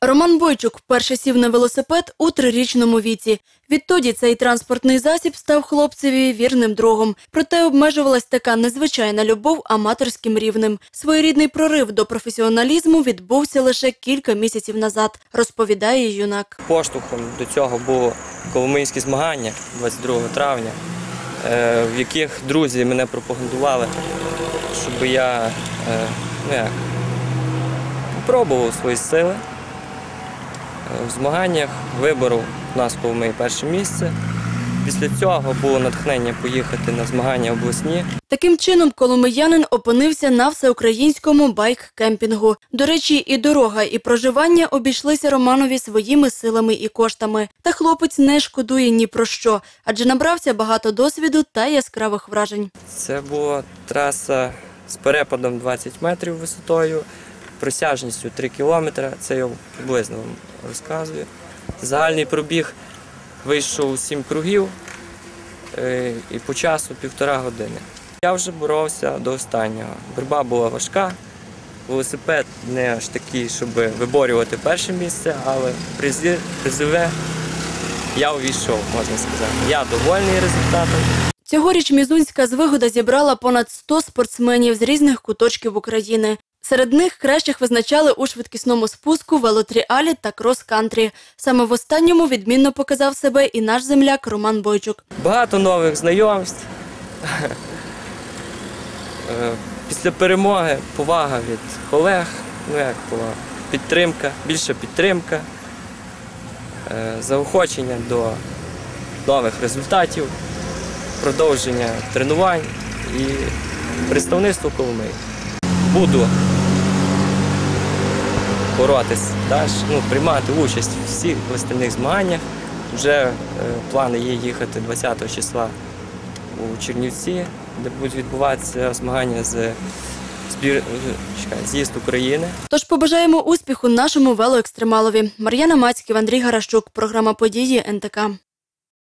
Роман Бойчук вперше сів на велосипед у трирічному віці. Відтоді цей транспортний засіб став хлопцеві вірним другом. Проте обмежувалась така незвичайна любов аматорським рівнем. Своєрідний прорив до професіоналізму відбувся лише кілька місяців назад, розповідає юнак. Поштовхом до цього було коломийські змагання 22 травня, е, в яких друзі мене пропагандували, щоб я е, ну як, пробував свої сили. В змаганнях виборов у нас Коломиї перше місце. Після цього було натхнення поїхати на змагання обласні. Таким чином, коломиянин опинився на всеукраїнському байк-кемпінгу. До речі, і дорога, і проживання обійшлися Романові своїми силами і коштами. Та хлопець не шкодує ні про що, адже набрався багато досвіду та яскравих вражень. Це була траса з перепадом 20 метрів висотою, просяжністю 3 кілометри. Це я приблизно вам розказую. Загальний пробіг вийшов 7 кругів е, і по часу півтора години. Я вже боровся до останнього. Боротьба була важка. Велосипед не аж такий, щоб виборювати перше місце, але призи- призове я увійшов, можна сказати. Я довольний результатом. Цьогоріч Мізунська звигода зібрала понад 100 спортсменів з різних куточків України. Серед них кращих визначали у швидкісному спуску, велотріалі та крос-кантрі. Саме в останньому відмінно показав себе і наш земляк Роман Бойчук. Багато нових знайомств. Е, Після перемоги повага від колег, ну як повага, підтримка, більша підтримка, е, заохочення до нових результатів, продовження тренувань і представництво Коломиї. Буду боротись далі, ну, приймати участь у всіх остальних змаганнях. Вже е, плани є їхати 20 числа у Чернівці, де будуть відбуватися змагання з збір з'їзд України. Тож побажаємо успіху нашому велоекстремалові. Мар'яна Мацьків, Андрій Гарашчук. Програма події НТК.